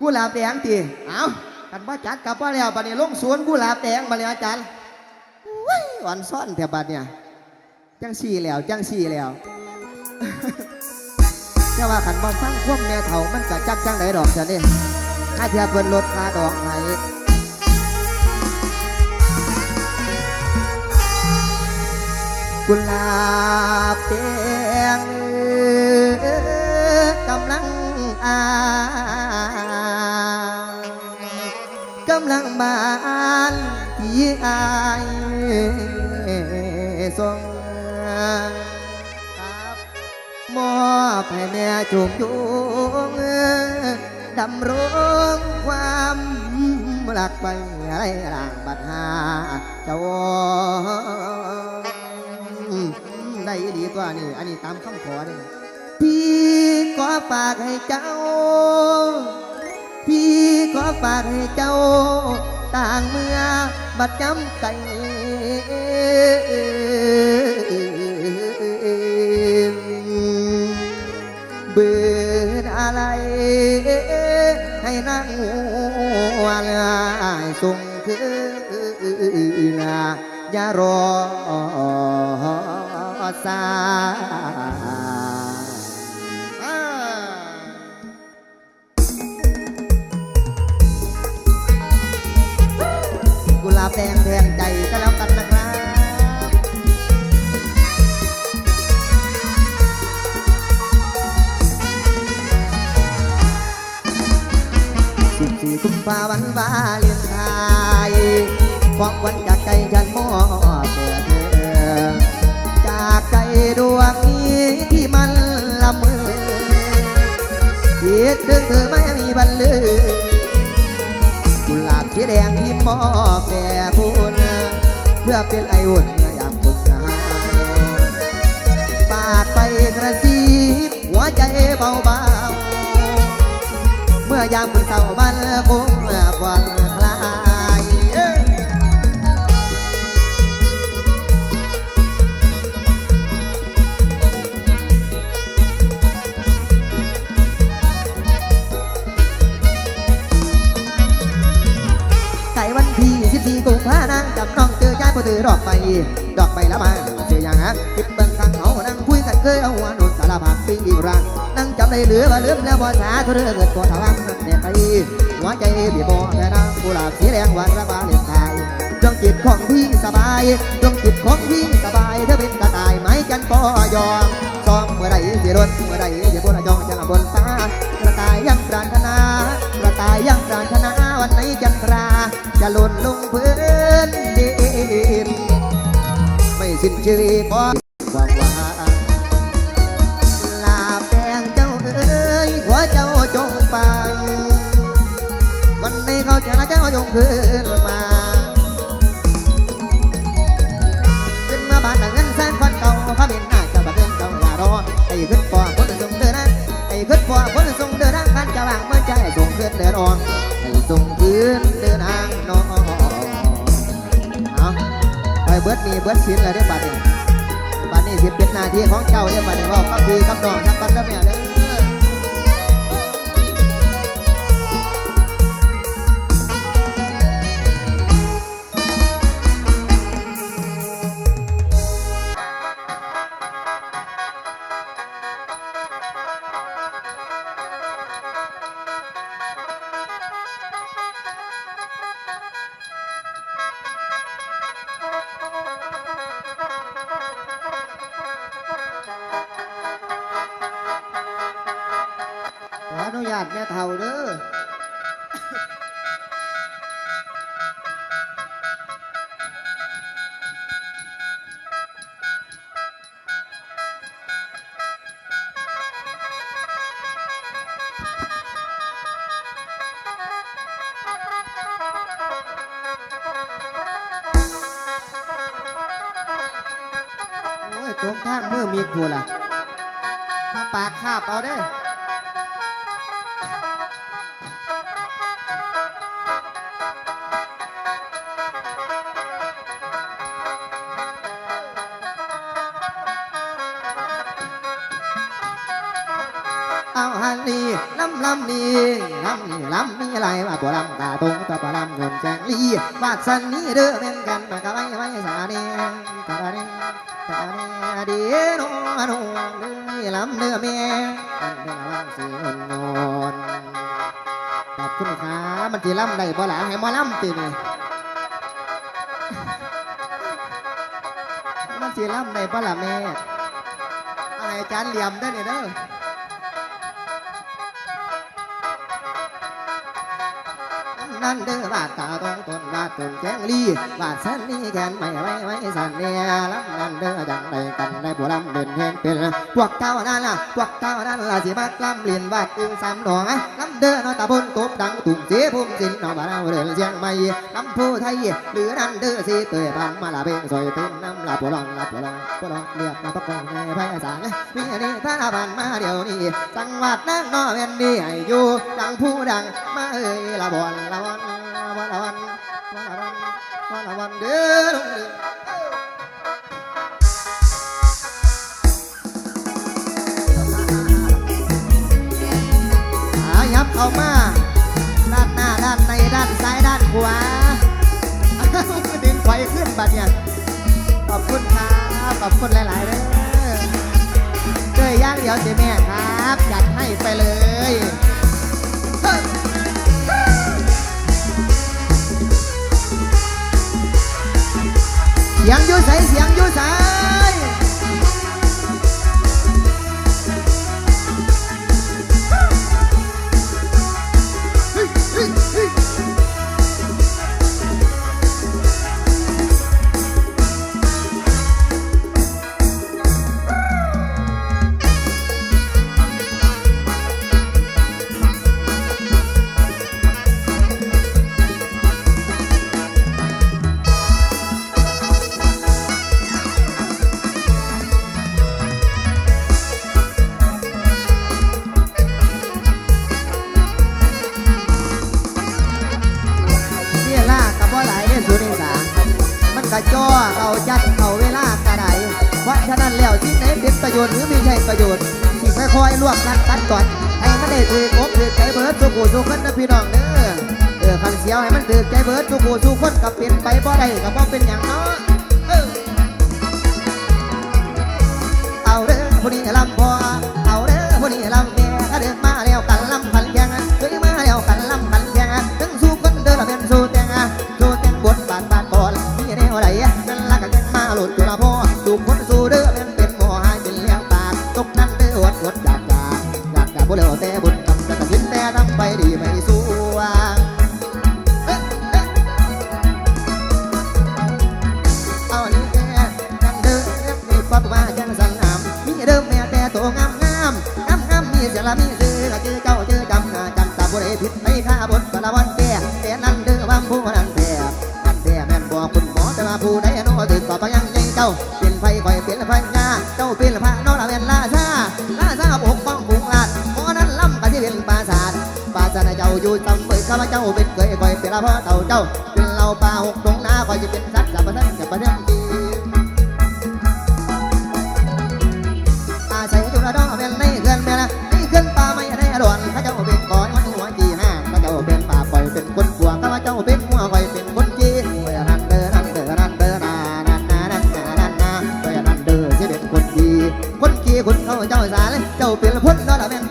กุหลาบแดงตีเอากันว่าจัดกับว่าแล้วบัดนี้ลงสวนกุหลาบแดงบัดนี้อาจารย์อุ้ยหวันซ่อนแถวบัดเนี่ยจังสี่แล้วจังสี่แล้วแต่ว่าขันบ่ฟังควบแม่เฒ่ามันก็จักจังไดดอกจ้ะนี่ถ้าเทียบเพิ่นลดค่าดอกให้กุหลาบแดงกำลังอา บานที่อายทรงมอบให้แม่จุมจุงดำรงความรักไปไรหล่างบัดหาเจ้าได้ดีกว่านี่อันนี้ตามคำขอนี่พี่ขอฝากให้เจ้า พี่ขอฝากให้เจ้า ต่างเมื่อบัดจำใจเบื่ออะไรให้นั่งวันส่งคืนอย่ารอสาย ดงแทนใจก็แล้วกันนะครับสิบสี่กุมภาพันวาเลนไทน์ของวันจากใจฉันมอบแด่เธอจากใจดวงนี้ที่มันละเมอคิดถึงเธอไม่มีบรรลือ สีแดงที่มอบแด่คุณเพื่อเป็นไออุ่นอยากคุณหาปากไปกระซิบหัวใจเบาๆเมื่อยามมันเศร้ามันคงวัน ที่กุมภานางจับน้องเจอยายพอถือดอกไปดอกไปแล้วมาเจออย่างฮะคิดเบิ่งข้างเขานั่งคุยกันเคยเอาหัวหนุนสารพัดปีอีกรังนั่งจำได้เหลือว่าลืมแล้วบ่สาทุเรื่อเกิดตัวทวังนั่นเนี่ยไปหัวใจพี่บ่แม่นางกุหลาบสีแดงหวานระบาเล่นไทยดวงจิตของพี่สบายดวงจิตของพี่สบายเธอเป็นกระต่ายไม้กันปอยอมซ้อมเมื่อใดสิรนเมื่อใดสิบนจองจังบนฟ้ากระต่ายยังปรารถนากระต่ายยังปรารถนาวันไหน จันทราจะหล่นลงพื้นดินไม่สิ้นชีวิตเพราะความหวานลาแดงเจ้าเอ๋ยหัวเจ้าจงไปวันนี้เขาจะเจ้าจงคืนมาขึ้นมาบ้านเงินแสนคนเก่าเขาเป็นหน้าเจ้าบักเงินเก่าอย่ารอไอ้ขึ้นปอคนส่งเดินนะไอ้ขึ้นปอคนส่งเดินนะกันจะวางเมื่อใจส่งขึ้นเดินออก ไอ้ส่งขึ้นเดินทางน้องเอาไปเบิดมีเบิดสินอะไรได้บัดนี้บัดนี้สิเป็นหน้าที่ของเจ้าเนี่ยบัดนี้ว่าก็คือคำนองทักบัดแล้วแม่เด้อาตแม่เท่าเด้อโอ้ยตรงข้างมือมีกูล่ะมาปากคาบเอาได้ำลำนี่ลำนี่ลำมีอะไรว่าตัวลำตาตรงตัวปลำเงินแจงลีวาดสันนี้เด้อเป็นกันมากะไว้ไว้สาเนียตาเนียตาเนียเดีโนโนเด้อลำเนื้อเมียอันเป็นวันสีนนนขอบคุณครับมันจีลำได้บ่ล่ะให้มาลำตีนี่มันสีล่ำในบ่ล่ะแม่อะไรจานเหลี่ยมได้เนี่ยเด้อ นั่นเด้อบาดตาตรงต้นบาดต้นแกงลีบาดสันนี่แกนไม่ไว้ไว้สันเนี่ยลำนั่นเด้อจังใดกันในผู้ลำเดินเห็นเป็นพวกเจ้านั่นล่ะพวกเจ้านั่นล่ะสิมากลำเลียนบาดอึงสามดอกลำ เด้อนอตาบนตบดังตุ่มเสียพุ่มสินนอบ่าวเดินเชียงใหม่ลำผู้ไทยหรือนั่นเด้อสิเตยพังมาละเพ่งสวยเต็มน้ำลาผู้ลองลาผู้ลองผู้ลองเรียกมาประกอบในภายสางมีอันนี้ถ้านผ่านมาเดี๋ยวนี้จังหวัดนั่งนอเวนดีให้อยู่ดังผู้ดังมาเอ่ยละบอนละวันละวันละวันละวันละวันเด้อลงเด้อ เข้ามา ด้านหน้าด้านในด้านซ้ายด้านขวาดึงไฟขึ้นบัดเนี่ยขอบคุณครับขอบคุณหลายๆเลยเจอย่างเดียวสิแม่ครับจัดให้ไปเลยเฮ้ยเสียงอยูใสเสียงอยูใส จ้อเราจัดเขาเวลากระไดเพราะฉะนั้นแล้วที่ไหนเป็นประโยชน์หรือไม่ใช่ประโยชน์ที่ค่อยๆรวกกันตัดก่อนให้มันได้ถือกบถือใจเบิร์ดสุกูสุคนนะพี่น้องเด้อเออคันเสียวให้มันถือใจเบิร์ดสุกูสุคนกับเป็นไปบ่ได้กับบ่เป็นอย่างเนาะเออเอาเด้อผู้นี้ลำ ยัาเป็นเคยคอยเป็นละพ่อเต่าเจ้า เป็นเราป่าหกตรงหน้าคอยจะเป็นสัตว์สัมปทานกับประเทศจีอาศัยจุฬาดอกเป็นในเขื่อนแม่ละในเขื่อนป่าไม่ได้ด่วนข้าเจ้าเป็นก้อยมันหัวจีห้าข้าเจ้าเป็นป่าปล่อยเป็นคนกลัวข้าเจ้าเป็นหัวคอยเป็นคนจีเมื่อนั้นเด้อนั้นเด้อนั้นเด้อนานันนานันนานันนาเมื่อนั้นเด้อที่เป็นคนจีคนจีคนเขาเจ้าสารเจ้าเป็นพ้นนอละเป็น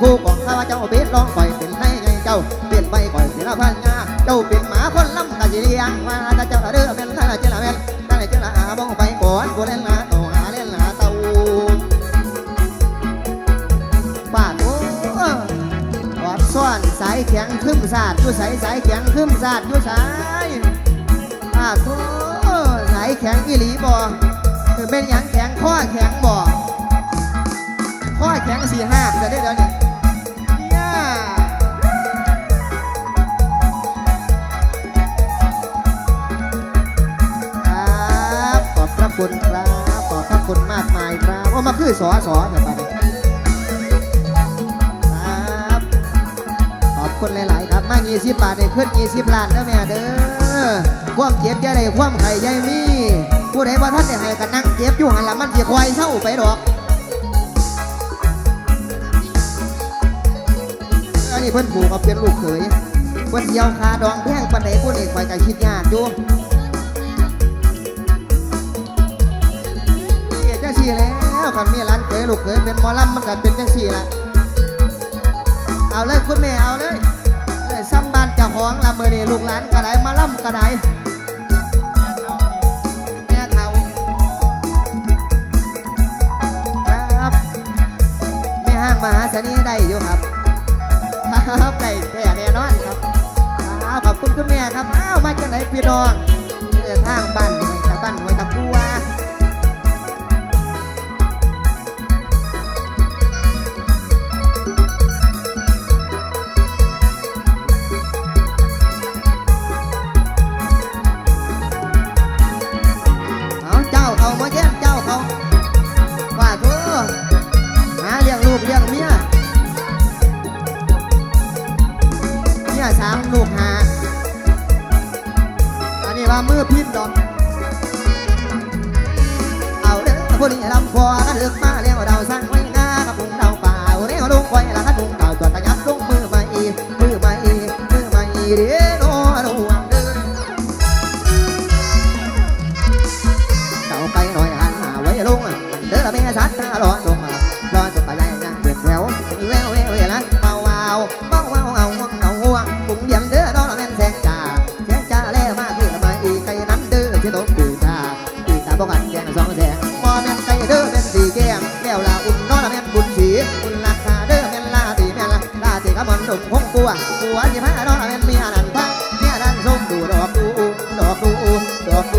ผู้ของข้าเจ้าเป็นรองคอยเป็นให้ไงเจ้าเป็นไปคอยเป็นพันงาเจ้าเป็นหมาคนล้ำกะสิเลียงว่าถ้าเจ้าเด้อเป็นท่านเจ้าเป็นตั้งแต่เจ้าอาบ้องไปก่อนกูเล่นหาโตหาเล่นหาเตาป้าโอ้ออดซ่อนสายแข็งขึ้นสาดอยู่สายสายแข็งขึ้นสาดอยู่สายป้าโอ้สายแข็งอีหลีบ่คือเป็นหยังแข็งข้อแข็งบ่ข้อแข็งสี่ห้าจะได้เดี๋ยวนี้ คุณครับ ขอบพระคุณมากมายครับว่ามาคือสอสอแต่ไปครับขอบคุณหลาย ๆ ครับ มา20บบาทได้ขึ้น20ล้านเด้อแม่เด้อความเจ็บใจได้ความไข่ใจมีผู้ใดว่าท่านได้ให้กันนั่งเจ็บอยู่หันละมันสิควายเศร้าไปดอกอันนี้เพิ่อนผูกเอาเป็นลูกเขยเพิ่นเดียวคาดองแพงปานใดผู้นี้คอยกันคิดยากอยู่ แล้วคันมีร้านเขยลูกเขยเป็นหมอลำมันก็เป็นจังซี่ละเอาเลยคุณแม่เอาเลยซ้ำบ้านเจ้าของละมื้อนี้ลูกหลานก็ไดมาล่ำก็ไดแม่เขาครับแม่ห้างมหาเสน่ห์ได้อยู่ครับครับได้แน่แน่นอนครับครับขอบคุณคุณแม่ครับอ้าวมาจากไหนพี่น้องเดินทางบ้าน ว่ามือพินดอนเอาเด้อผู้นี้ลำคอกันเลือกมาเลี้ยงเราสร้างไว้หน้ากับพุงเราเปล่าเลี้ยงลงไว้ละกันพุงเก่าตัวกระยับลงมือใหม่มือใหม่มือใหม่เด้อ กับมันดุมคงกลัวกลัวที่พานองละแม่นเมียนั่นพังเมียนั่นส้มดูดอกดูดอกดูดอก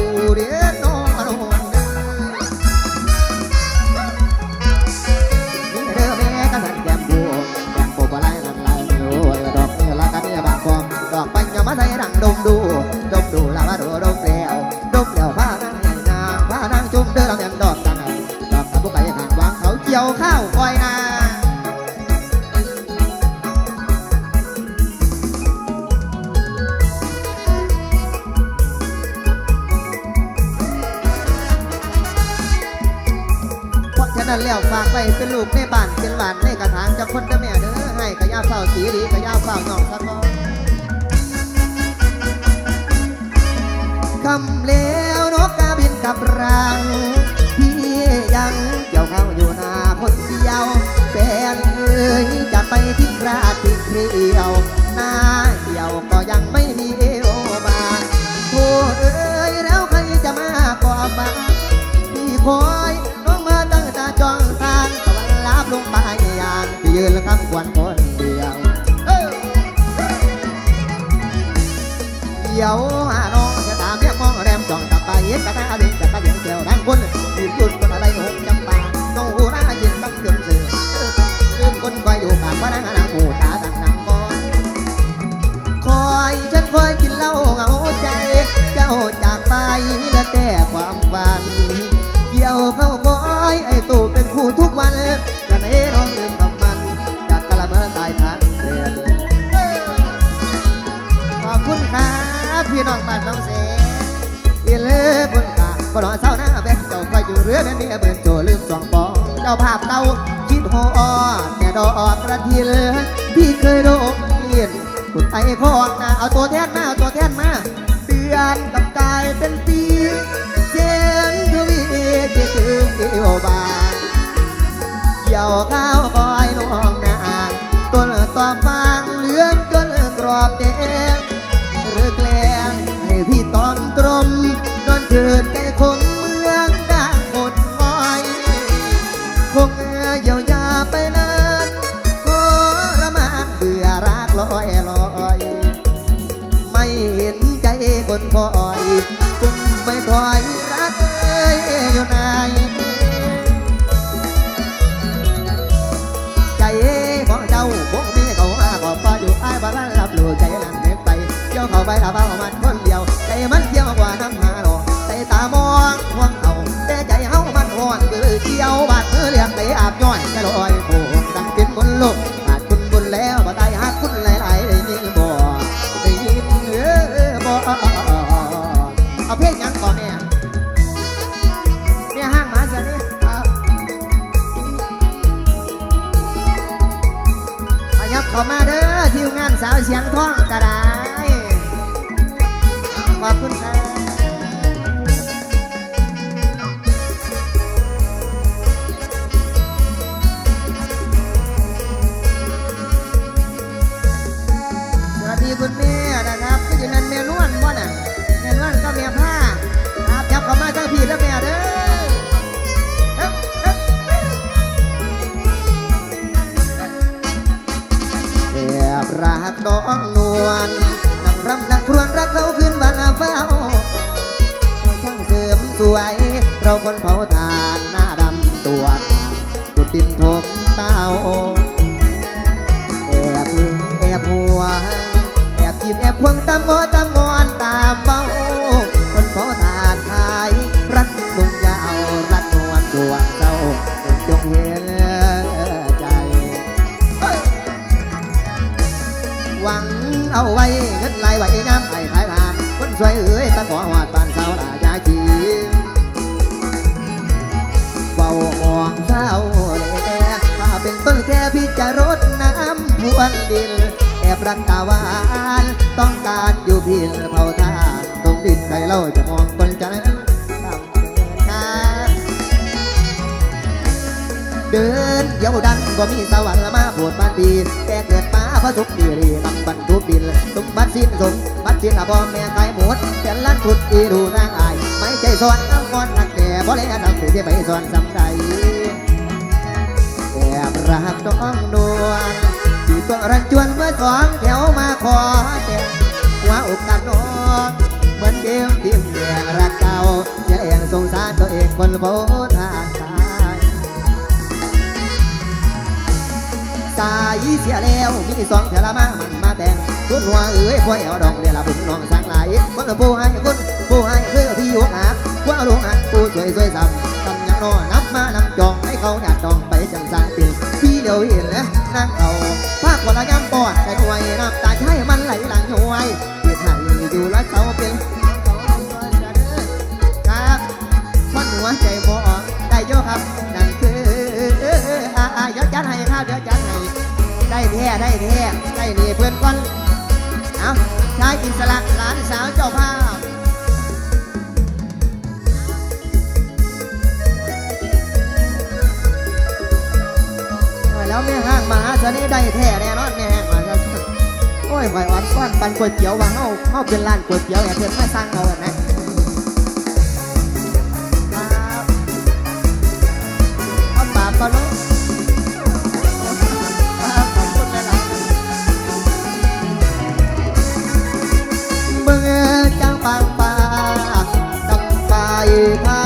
นั้นแล้วฝากไว้เป็นลูกในบ้านเป็นหลานในกระถางจากคนเด้อแม่เด้อให้กระยาเฝ้าสีดีกระยาเฝ้าหนองสะกอคำแล้วนกกาบินกับรัง พี่ยังเกี่ยวเข้าอยู่นาคนเดียวแฟนเอ้ยจะไปที่ราดที่เที่ยวหน้าเหี่ยวก็ยังไม่มีเอวบางโธ่เอ้ยแล้วใครจะมาก่อมาพี่คอย ดียวหาน้องจะตามเรียกมองแรมจ้องกลับไปเย็ดกระตาเด็กกระตาเดียงเกี่ยวดังคนหยุดหยุดคนอะไรหกจำปาน้องหูน่ายินบังเกินสื่อลืมคนคอยอยู่ปากว่านั่งนางหูตาตั้งนางบอนคอยฉันคอยกินเหล้าเหงาใจ เจ้าจากไปเหลือแต่ความฝันเกี่ยวเข้าคอยไอ้ตู่เป็นคู่ทุกวันจะไหนน้องลืม พี่น้องบ้านน้องเสอีเลือคุณกาบ่รอเศร้าหน้าแบกเจ้าคอยอยู่เรือแม่เมียเบิ่นโจลืมสองปองเจ้าภาพเก่าคิดโหออแต่ดอกกระเทียนที่เคยโดนเลียนคุณไอ้คอกนะเอาตัวแทนมาเอาตัวแทนมาเดือนกับกายเป็นปีเสียงทวีที่คือเอวบางเกี่ยวข้าวคอยน้องนางต้นต่อฟางเหลืองจนกรอบแดง กิดแก่คงเมืองด่างหมดงอยคงเยียวยาไปนานทรมานเบื่อรักลอยลอย ไม่เห็นใจคนคอยคุมไม่ถอยรักเอ้ยอยู่ไหนใจของเจ้าพวกมีเขามาขอบฟ้าอยู่ไอ้บ้านรับรู้ใจนั่นเด็กไปเที่ยวเข้าไปละเบ้ามัน สาวเสียงท้องกระไดขอบคุณครับ ดองนวลนั่งรำนั่งครวญรักเขาขึ้นบ้านเฝ้าช่างเสริมสวย เราคนเผาทาน ดินใครเล่าจะมองคนใจต่ำเกินคาเดินเดี๋ยวดันก็มีสวรรค์ละมาโปรดบ้านดีแต่เกิดมาเพราะสุขดีรีนำบรรทุกดินสมบัติสิ้นสมบัติสิ้นละพ่อแม่ขายหมดแต่ล้านทุดอีดูนางอาย ไม่ใจสอนน้ำก้อนหักแต่บ่เลยทำสิ่งที่ไปสอนสำใดแอบรักน้องนวลที่ตัวรันจวนเมื่อสองแถวมาขอแต่งหัวอกกับน้อง เกมทีมแย่งรักเก่าอย่าแองสงสารตัวเองคนโพทางตายสายเสียแล้วมีสองเทละมามันมาแต่งคุณหัวเอ้ยพ่อแอวดองเรียละบุญน้องสังไหลายเมื่อผู้ให้คุณผู้ให้คือพี่หัวหาว่าลุงหักผู้ช่วยช่วยซ้ำตำยังนอนับมานำจองให้เขาอยากจองไปจังสังเป็นพี่เดียวเห็นแล้วนั่งเอาภาควันละย้ำปอดใจหวยน้ำตาใช้มันไหลหลังหวยเพียรให้อยู่ละเสาเป็น หัวใจบ่ได้โยครับ นั่นคืออ่าอ่าเดี๋ยวจัดให้ครับเดี๋ยวจัดให้ได้แท้ได้แท้ได้นี่เพื่อนก่อนเอาชายอิสระหลานสาวเจ้าภาพแล้วแม่ห้างมหาเสน่ห์ได้แท้แน่นอนแม่ห้างมาเสน่ห์โอ้ยหอยอ่อนซ่อนปันก๋วยเตี๋ยวว่าเฮาเฮาเป็นร้านก๋วยเตี๋ยวแห่เพิ่อนมาสั่งเอาอะนะครับเอาปากก่อนเนาะครับขอบคุณหลายๆเมื่อจังปางป่าจังไปทา